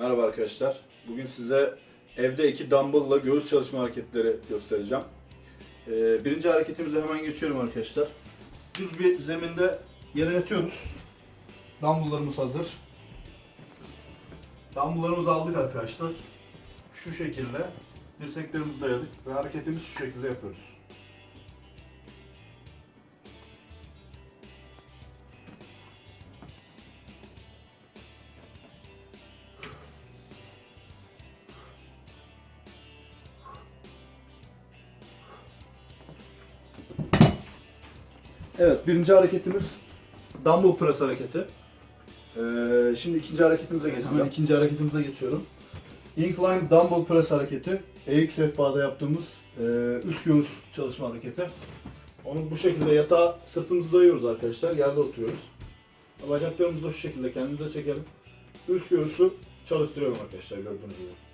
Merhaba arkadaşlar. Bugün size evde iki dumbbell'la göğüs çalışma hareketleri göstereceğim. Ee, birinci hareketimize hemen geçiyorum arkadaşlar. Düz bir zeminde yere yatıyoruz. Dumbbell'larımız hazır. Dumbbell'larımızı aldık arkadaşlar. Şu şekilde dirseklerimizi dayadık ve hareketimizi şu şekilde yapıyoruz. Evet, birinci hareketimiz dumbbell press hareketi. Ee, şimdi ikinci hareketimize geçeceğim. Hemen ikinci hareketimize geçiyorum. Incline dumbbell press hareketi. Eğik sehpada yaptığımız e, üst göğüs çalışma hareketi. Onu bu şekilde yatağa sırtımızı dayıyoruz arkadaşlar. Yerde oturuyoruz. Bacaklarımızı da şu şekilde kendimize çekelim. Üst göğüsü çalıştırıyorum arkadaşlar gördüğünüz gibi.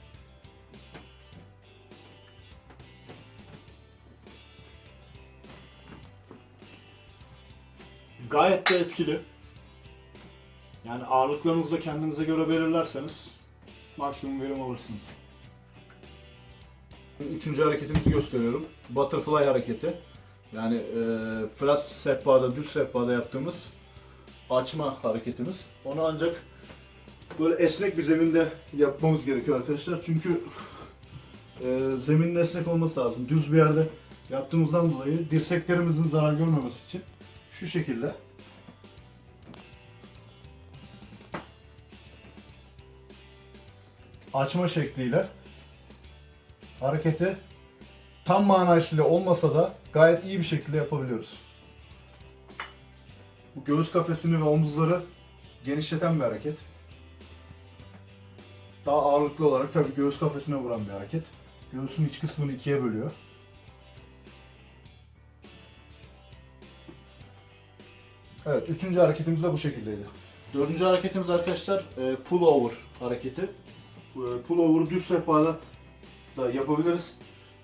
Gayet de etkili. Yani ağırlıklarınızı da kendinize göre belirlerseniz maksimum verim alırsınız. Üçüncü hareketimizi gösteriyorum. Butterfly hareketi. Yani e, flash sehpada, düz sehpada yaptığımız açma hareketimiz. Onu ancak böyle esnek bir zeminde yapmamız gerekiyor arkadaşlar. Çünkü e, zeminin esnek olması lazım. Düz bir yerde yaptığımızdan dolayı dirseklerimizin zarar görmemesi için şu şekilde açma şekliyle hareketi tam manasıyla olmasa da gayet iyi bir şekilde yapabiliyoruz. Bu göğüs kafesini ve omuzları genişleten bir hareket. Daha ağırlıklı olarak tabii göğüs kafesine vuran bir hareket. Göğsün iç kısmını ikiye bölüyor. Evet, üçüncü hareketimiz de bu şekildeydi. Dördüncü hareketimiz arkadaşlar e, pull over hareketi. E, Pull over'ı düz sehpada da yapabiliriz.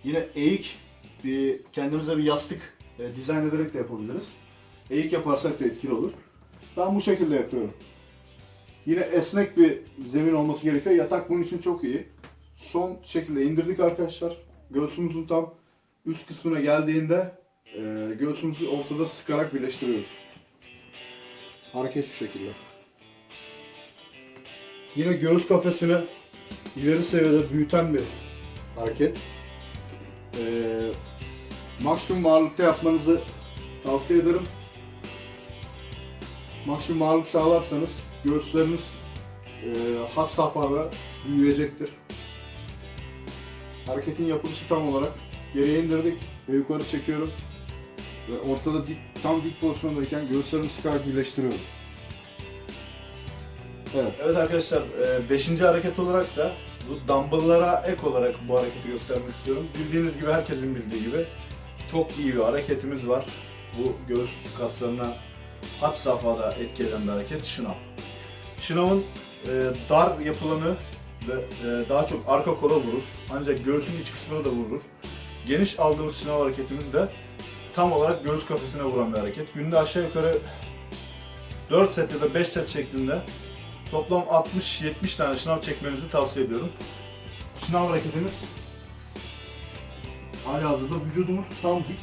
Yine eğik bir kendimize bir yastık e, dizayn ederek de yapabiliriz. Eğik yaparsak da etkili olur. Ben bu şekilde yapıyorum. Yine esnek bir zemin olması gerekiyor. Yatak bunun için çok iyi. Son şekilde indirdik arkadaşlar. Göğsümüzün tam üst kısmına geldiğinde e, göğsümüzü ortada sıkarak birleştiriyoruz. Hareket şu şekilde. Yine göğüs kafesini ileri seviyede büyüten bir hareket. Ee, maksimum ağırlıkta yapmanızı tavsiye ederim. Maksimum ağırlık sağlarsanız göğüsleriniz e, has safhada büyüyecektir. Hareketin yapılışı tam olarak geriye indirdik ve yukarı çekiyorum. Ve ortada dik, tam dik pozisyondayken göğüslerimi sıkarak birleştiriyorum. Evet. Evet arkadaşlar 5. hareket olarak da bu dumbbelllara ek olarak bu hareketi göstermek istiyorum. Bildiğiniz gibi herkesin bildiği gibi çok iyi bir hareketimiz var. Bu göğüs kaslarına hat safhada etki eden bir hareket şınav. Şınavın e, dar yapılanı ve e, daha çok arka kola vurur. Ancak göğsün iç kısmına da vurur. Geniş aldığımız şınav hareketimiz de tam olarak göğüs kafesine vuran bir hareket. Günde aşağı yukarı 4 set ya da 5 set şeklinde toplam 60-70 tane şınav çekmenizi tavsiye ediyorum. Şınav hareketimiz hali hazırda vücudumuz tam dik.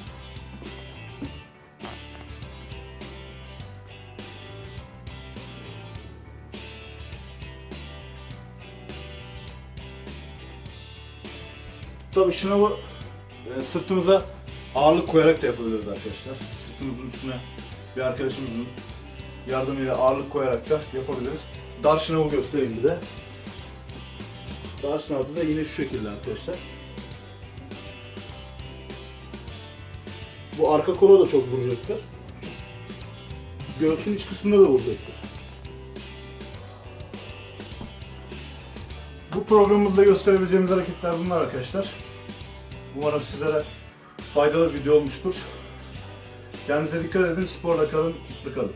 Tabii şınavı e, sırtımıza ağırlık koyarak da yapabiliriz arkadaşlar. Sırtımızın üstüne bir arkadaşımızın yardımıyla ağırlık koyarak da yapabiliriz. Dar şınavı göstereyim bir de. Dar şınavda da yine şu şekilde arkadaşlar. Bu arka kola da çok vuracaktır. Göğsün iç kısmına da vuracaktır. Bu programımızda gösterebileceğimiz hareketler bunlar arkadaşlar. Umarım sizlere faydalı video olmuştur. Kendinize dikkat edin, sporla kalın, mutlu kalın.